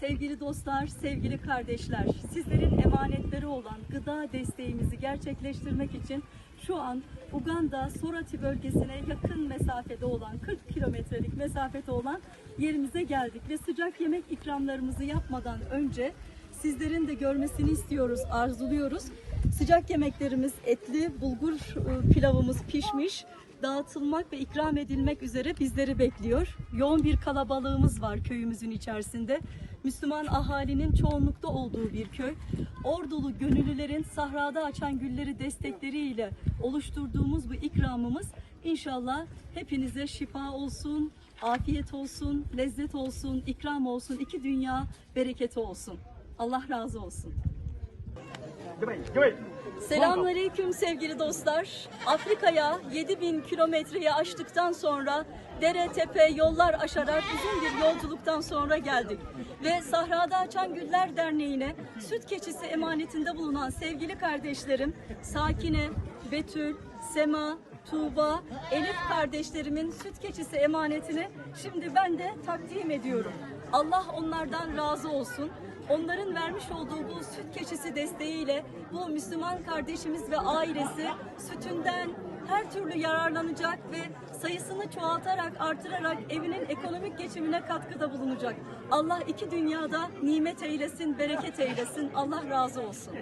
Sevgili dostlar, sevgili kardeşler, sizlerin emanetleri olan gıda desteğimizi gerçekleştirmek için şu an Uganda Sorati bölgesine yakın mesafede olan 40 kilometrelik mesafede olan yerimize geldik ve sıcak yemek ikramlarımızı yapmadan önce sizlerin de görmesini istiyoruz, arzuluyoruz. Sıcak yemeklerimiz etli, bulgur e, pilavımız pişmiş, dağıtılmak ve ikram edilmek üzere bizleri bekliyor. Yoğun bir kalabalığımız var köyümüzün içerisinde. Müslüman ahalinin çoğunlukta olduğu bir köy. Ordulu gönüllülerin sahrada açan gülleri destekleriyle oluşturduğumuz bu ikramımız inşallah hepinize şifa olsun, afiyet olsun, lezzet olsun, ikram olsun, iki dünya bereketi olsun. Allah razı olsun. Selamünaleyküm sevgili dostlar. Afrika'ya 7000 kilometreyi aştıktan sonra dere tepe yollar aşarak uzun bir yolculuktan sonra geldik. Ve Sahrada Açan Güller Derneği'ne süt keçisi emanetinde bulunan sevgili kardeşlerim Sakine, Betül, Sema, Tuğba, Elif kardeşlerimin süt keçisi emanetini şimdi ben de takdim ediyorum. Allah onlardan razı olsun. Onların vermiş olduğu bu süt keçisi desteğiyle bu Müslüman kardeşimiz ve ailesi sütünden her türlü yararlanacak ve sayısını çoğaltarak, artırarak evinin ekonomik geçimine katkıda bulunacak. Allah iki dünyada nimet eylesin, bereket eylesin. Allah razı olsun.